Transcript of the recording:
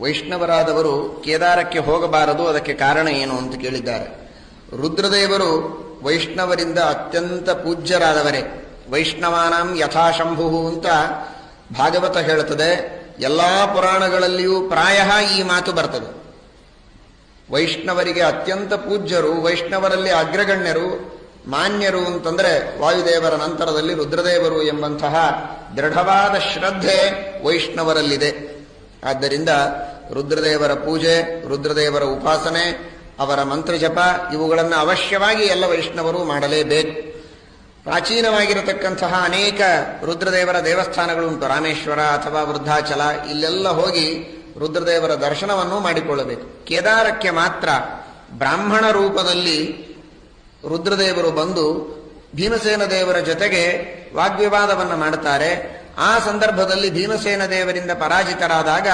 ವೈಷ್ಣವರಾದವರು ಕೇದಾರಕ್ಕೆ ಹೋಗಬಾರದು, ಅದಕ್ಕೆ ಕಾರಣ ಏನು ಅಂತ ಕೇಳಿದ್ದಾರೆ. ರುದ್ರದೇವರು ವೈಷ್ಣವರಿಂದ ಅತ್ಯಂತ ಪೂಜ್ಯರಾದವರೇ. ವೈಷ್ಣವಾನಾಂ ಯಥಾಶಂಭು ಅಂತ ಭಾಗವತ ಹೇಳುತ್ತದೆ. ಎಲ್ಲಾ ಪುರಾಣಗಳಲ್ಲಿಯೂ ಪ್ರಾಯ ಈ ಮಾತು ಬರ್ತದೆ. ವೈಷ್ಣವರಿಗೆ ಅತ್ಯಂತ ಪೂಜ್ಯರು, ವೈಷ್ಣವರಲ್ಲಿ ಅಗ್ರಗಣ್ಯರು, ಮಾನ್ಯರು ಅಂತಂದ್ರೆ ವಾಯುದೇವರ ನಂತರದಲ್ಲಿ ರುದ್ರದೇವರು ಎಂಬಂತಹ ದೃಢವಾದ ಶ್ರದ್ಧೆ ವೈಷ್ಣವರಲ್ಲಿದೆ. ಆದ್ದರಿಂದ ರುದ್ರದೇವರ ಪೂಜೆ, ರುದ್ರದೇವರ ಉಪಾಸನೆ, ಅವರ ಮಂತ್ರ ಜಪ, ಇವುಗಳನ್ನು ಅವಶ್ಯವಾಗಿ ಎಲ್ಲ ವೈಷ್ಣವರು ಮಾಡಲೇಬೇಕು. ಪ್ರಾಚೀನವಾಗಿರತಕ್ಕಂತಹ ಅನೇಕ ರುದ್ರದೇವರ ದೇವಸ್ಥಾನಗಳು ಉಂಟು. ರಾಮೇಶ್ವರ ಅಥವಾ ವೃದ್ಧಾಚಲ, ಇಲ್ಲೆಲ್ಲ ಹೋಗಿ ರುದ್ರದೇವರ ದರ್ಶನವನ್ನು ಮಾಡಿಕೊಳ್ಳಬೇಕು. ಕೇದಾರಕ್ಕೆ ಮಾತ್ರ ಬ್ರಾಹ್ಮಣ ರೂಪದಲ್ಲಿ ರುದ್ರದೇವರು ಬಂದು ಭೀಮಸೇನ ದೇವರ ಜೊತೆಗೆ ವಾಗ್ವಿವಾದವನ್ನು ಮಾಡುತ್ತಾರೆ ಆ ಸಂದರ್ಭದಲ್ಲಿ ಭೀಮಸೇನ ದೇವರಿಂದ ಪರಾಜಿತರಾದಾಗ